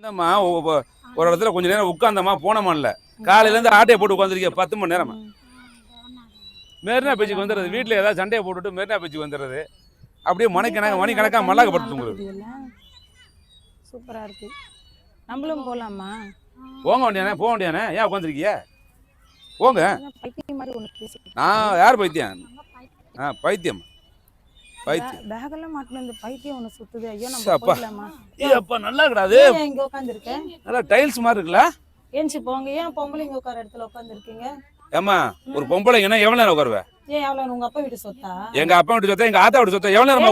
இந்தம்மா ஒரு இடத்துல கொஞ்ச நேரம் உட்காந்தம்மா போனமா இல்ல. காலையில இருந்து ஆட்டையை போட்டு உட்காந்துருக்கீங்க பத்து மணி நேரமா? மெரினா பீச்சுக்கு வந்துடுறது வீட்டில் ஏதாவது சண்டையை போட்டுட்டு மெரினா பீச்சுக்கு வந்துடுறது. அப்படியே மணிக்கணக்கு மணிக்கணக்கா மல்லாக்க படுத்து தூங்குறது சூப்பரா இருக்கு. நம்மளும் போலாமா? போங்க வேண்டியானே போக வேண்டியானே. ஏன் உட்காந்துருக்கீங்க போங்க. நான் யார் பைத்தியம்? ஆ பைத்தியம். பைத்தியம். பேக் எல்லாம் மாட்டின இந்த பைத்தியம் ஒன்று சுத்துது. ஐயோ நம்ம சப்பா. போயிடலாமா? ஏ அப்பா நல்லா இருக்கடாது ஏன் இங்க உட்காந்துருக்க நல்லா டைல்ஸ் மாதிரி இருக்குல்ல ஏஞ்சி போங்க ஏன் பொம்பளைங்க உட்கார இடத்துல உட்காந்துருக்கீங்க? ஏம்மா ஒரு பொம்பளைங்கன்னா எவ்வளவு நேரம் உட்காருவேன் ஏன் எவ்வளவு உங்க அப்பா வீட்டு சொத்தா? எங்க அப்பா வீட்டு சொத்த எங்க ஆத்தா வீட்டு சொத்த எவ்வளவு நேரமா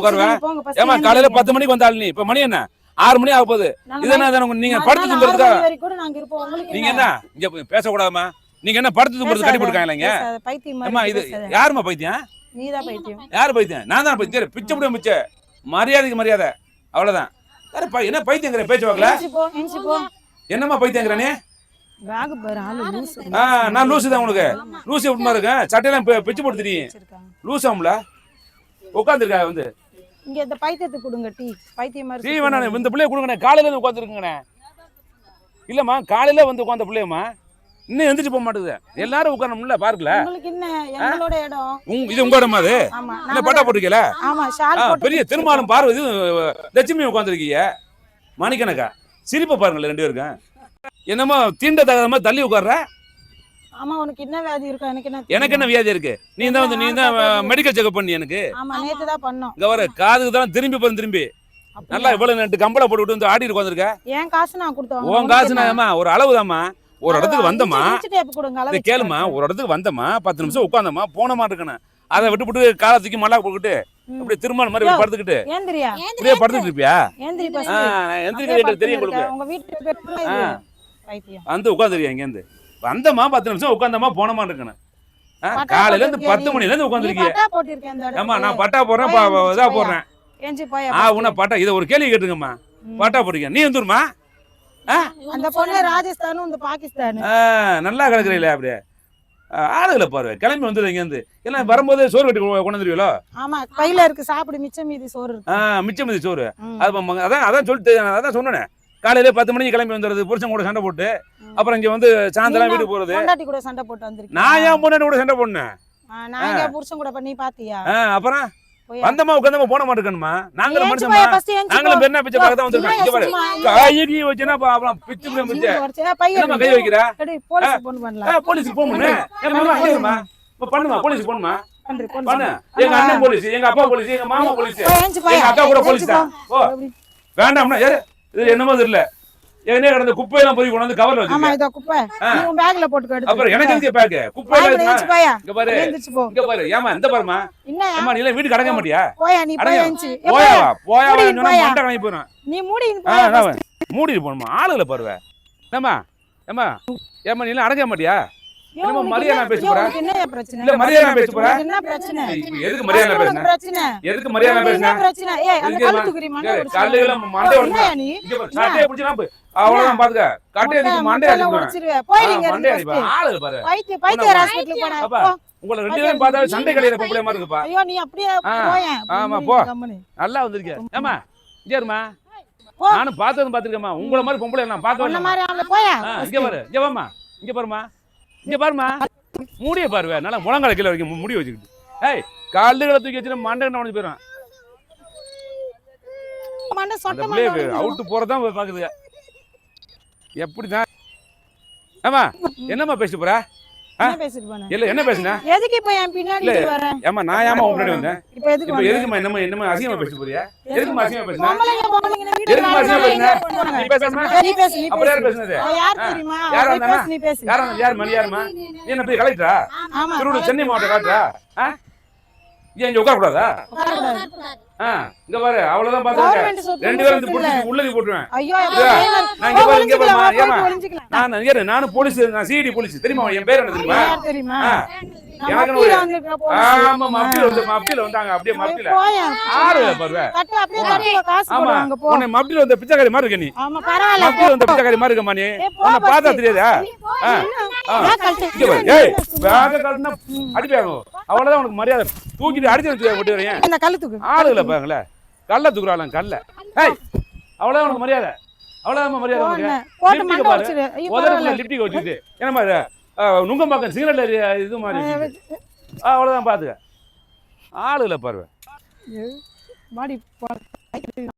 first ஏமா காலையில. பத்து மணிக்கு வந்தாள் நீ. இப்ப மணி என்ன? ஆறு மணி ஆக போகுது. இது என்ன நீங்க படுத்து தூங்குறதுக்கா? நாங்க என்ன? இங்க பேசக்கூடாதுமா நீங்க என்ன படுத்து தூங்குறது கட்டி போட்டுருக்காங்க பைத்தியம் இது. யாரும்மா பைத்தியம்? நீதான் பைத்தியம். யாரு பைத்தியம்? நான் தான் பைத்தியம் பிச்சை முடியும் பிச்சை. மரியாதைக்கு மரியாதை. அவ்வளவுதான். வேற பை- என்ன பைத்தியங்கிற பேச்சு வாக்கல என்னம்மா பைத்தியங்கிற நீ? பேக் பாரு ஆளு லூஸ் ஆ நான் லூசு தான் உனக்கு. லூசு எப்படிமா இருக்கேன் சட்டையெல்லாம் பிச்சு போட்டு வச்சிருக்காங்க லூஸ் ஆகும்ல உட்காந்துருக்கா வந்து. இங்க இந்த பைத்தியத்துக்கு கொடுங்க டீ. பைத்தியம் மாதிரி டீ. வேணாம். இந்த பிள்ளைய கொடுங்கண்ணே. காலையில இருந்து உட்காந்துருக்குங்கண்ணே இல்லம்மா காலையில வந்து உட்காந்த பிள்ளையம்மா. இன்னும் எந்திரிச்சு போக மாட்டேங்குது எல்லாரும் உட்காரணும்ல பார்க்கல? இது உங்க இடமா அது? என்ன பட்டா போட்டிருக்கல போட்டு பெரிய திருமாலும் பார்வதி லட்சுமி உட்காந்துருக்கீங்க மணிக்கணக்கா? சிரிப்பை பாருங்களேன் ரெண்டு பேருக்கும். என்னமோ தீண்ட தகாத மாதிரி தள்ளி உட்கார்ற? ஆமா உனக்கு என்ன வியாதி எனக்கு என்ன எனக்கு என்ன வியாதி இருக்கு? நீ தான் வந்து நீ தான் மெடிக்கல் செக்அப் பண்ணி எனக்கு. ஆமா நேத்து தான் பண்ணோம். இங்க வர காதுக்கு தான் திரும்பி பாரு திரும்பி? நல்லா இவ்வளவு நட்டு கம்பளை போட்டுவிட்டு வந்து ஆடி உட்காந்துருக்க என் காசு நான் கொடுத்தேன்? உன் காசு ஒரு அளவுதாம்மா. ஒரு இடத்துக்கு வந்தமா இதை கேளுமா ஒரு இடத்துக்கு வந்தமா பத்து நிமிஷம் உட்காந்தமா போனமா இருக்கணும் அதை விட்டு விட்டு காலத்துக்கு மல்லா போட்டுக்கிட்டு ம். அப்படியே திருமணம் மாதிரி இப்படி படுத்துக்கிட்டு. இப்படியே படுத்துட்டு இருப்பியா? எந்திரிக்கிறது தெரியும் கொடுக்க உங்க வீட்டு பேர் இது? ஆ. பைத்தியம் வந்து உட்காந்துருக்கியா இங்கேருந்து? வந்தமா பத்து நிமிஷம் உட்காந்தமா போனமா இருக்கணும் காலையில இருந்து பத்து? மணில இருந்து இந்த ஆமா. நான் பட்டா போடுறேன் இதா போடுறேன். ஆ உன்ன பட்டா இதை ஒரு கேள்வி கேட்டுங்கம்மா பட்டா போட்டிருக்கேன் நீ வந்துருமா அந்த பொண்ணு ராஜஸ்தானும் இந்த பாகிஸ்தானு. ஆ, நல்லா கிடக்குறீங்களே அப்படியே. ஆளுகளை பாரு கிளம்பி வந்துடு இங்கேருந்து. எல்லாம் வரும்போது சோறு கட்டி கொ- கொண்டு வந்துருவீங்களோ ஆமா பையில இருக்கு சாப்பிடு மிச்சம் மீதி சோறு இருக்கு. ஆ மிச்சம் மீதி சோறு. அது அதான் அதான் சொல்லிட்டு நான் அதான் சொன்னேன். காலையில பத்து மணிக்கு கிளம்பி வந்துடுறது புருஷன் கூட சண்டை போட்டு. அப்புறம் இங்க வந்து சாயந்தரம் வீட்டுக்கு போறது. கூட சண்டை போட்டு வந்திருக்கேன் நான் ஏன் பொண்ணு கூட சண்டை போடணும்? நான் புருஷன் கூட பண்ணி பாத்தியா? அப்புறம்? வந்தமா உட்காந்தமா போன மாட்டேங்கணுமா நாங்களும் மனுஷமா நாங்களும். பெண்ணா பிச்சை பார்க்க தான் வந்திருக்கோம். இங்க பாரு. சும்மா காய் கீ வச்சுனா அப்ப அப்புறம் பிச்சு பிச்சு என்னம்மா கை வைக்கிற? போலீஸ் போன் இப்ப பண்ணுமா? போலீஸ் போணுமா பண்ணு பண்ணு. எங்க அண்ணன் போலீஸ் எங்க அப்பா போலீஸ் எங்க மாமா போலீஸ். எங்க அக்கா கூட போலீஸ் தான். ஓ? வேண்டாம்னா ஏறு. இது என்னமோ தெரியல. ஏனே கடந்த குப்பையெல்லாம் போய் கொண்டு வந்து கவர்ல ஆமா வச்சிருக்கேன் இதோ குப்பை. நீ உன் பேக்ல போட்டுக்க எடுத்து. அப்புறம் எனக்கு பேக்கு குப்பையில பேக்ல இருக்குமா? ஏஞ்சி போயா? இங்க பாரு. ஏந்திரிச்சு போ. இங்க பாரு. ஏமா இந்த பாருமா என்ன ஏமா நீ எல்லாம் அடங்க மாட்டியா? போயா நீ போய். ஏஞ்சி. போயா போயா மூடி போயா. மண்டை கலங்கி போயிடும் நீ மூடி போயா நான் மூடிட்டு போகணுமா? ஆளுகளை பாருவ. ஏமா ஏமா ஏமா நீ எல்லாம் அடங்க மாட்டியா? என்னமோ மரியாதை என்ன- பேச யோ, போற? உனக்கு என்ன பிரச்சனை? இல்ல மரியாதை பேச போற? உனக்கு என்ன பிரச்சனை? இப்ப எதுக்கு மரியாதை உனக்கு பேசுன? பிரச்சனை? எதுக்கு மரியாதை உனக்கு பேசுன? என்ன பிரச்சனை? ஏய் அந்த இதுக்கு கல்லு மா- தூக்குறி மண்டை ஏய், உடைச்சு. கல்லுகளை மண்டை ஓ, உடைச்சு. என்னய்யா நீ பிடிச்சி நான் அவ்வளவுதான் பாத்துக்க. மண்டை உடைச்சிருவே. மண்டை அடிப்பா. பாரு. பைத்திய பைத்திய அப்பா. போ. உங்களை ரெண்டு பேரும் பார்த்தா சண்டை கடையில பொம்பளை மாதிரி இருக்குப்பா? ஐயோ நீ அப்படியே ஆ, போயேன். ஆமா, போ. நல்லா வந்திருக்கேன் ஏமா இங்க இருமா போ. நானும் பார்த்ததும் பார்த்திருக்கேம்மா. உங்களை மாதிரி பொம்பளை நான் பார்க்க மாதிரி போயா? இங்க பாரு இங்க வாமா இங்க பாருமா இங்க பாருமா முடிய பாருவே நல்லா முழங்கால கீழே வரைக்கும் மு- முடி வச்சுக்கிட்டு. ஏய் கால்லுகளை தூக்கி வச்சுட்டு மண்டை உடஞ்சு போயிடும். அவுட்டு போறதான் பாக்குதுங்க எப்படிதான்? ஆமா என்னம்மா பேசிட்டு போற? என்ன பேசிட்டு போன இல்ல என்ன பேசுன எதுக்கு இப்ப என் பின்னாடி இல்ல. இப்படி வர ஏமா நான் ஏமா உன் முன்னாடி வந்தேன் இப்ப எதுக்கு இப்ப வந்த? எதுக்குமா என்னமா என்னமா அசிங்கமா பேசிட்டு போறியா எதுக்குமா அசிங்கமா பேசுன பொம்பளைங்க, பொம்பளைங்க, வீட்டுக்கு எதுக்குமா அசிங்கமா பேசுன? நீ பேசாம நீ பேசு, நீ அப்புறம் யார் பேசு. பேசுனது யார். தெரியுமா? யார் வந்தானா? நீ பேசு. யார் அந்த- யார் மணி யாருமா நீ என்ன போய் கலெக்டரா திருவள்ளூர் சென்னை மாவட்டம் ஆ? ஏன் இங்க உட்கார கூடாதா இங்க பாரு அவ்வளவுதான் சொத்து ரெண்டு பேரும் இந்த. புடிச்சு உள்ளது ஐயோ, பயமா- நான் இங்க பாரு, இங்க? ஒளிஞ்சுக்கலாம். நான் நானும் போலீஸ் நான் சிடி போலீஸ் தெரியுமா என் பேர் என்ன தெரியுமா ஆமா மப்பில வந்து மப்பில வந்தாங்க அப்படியே மப்பில. ஆறு பாருவ. ஆமா. உன்னை மப்பில வந்த பிச்சைக்காரி மாதிரி இருக்க நீ. மப்பில வந்த பிச்சைக்காரி மாதிரி இருக்கமா நீ. உன்னை பார்த்தா. தெரியாதா? ஏய் அடிப்பாங்க அவ்வளவுதான் உனக்கு மரியாதை. தூக்கிட்டு அடிச்சு வச்சு போட்டு வரேன் இந்த கழுத்துக்கு ஆளுகளை பாருங்களே. கல்ல தூக்குறாங்க கல்ல. ஏய் அவ்வளவுதான் உனக்கு மரியாதை. அவ்வளவுதான் மரியாதை உனக்கு. போட்டு மண்டை. வச்சிரு. லிப்டிக் என்னமா இது? நுங்கம்பாக்கம் சிகரெட்ல இது மாதிரி வச்சுக்கிட்டு. அவ்வளவுதான் பாத்துக்க. ஆளுல பாருவேன் போ-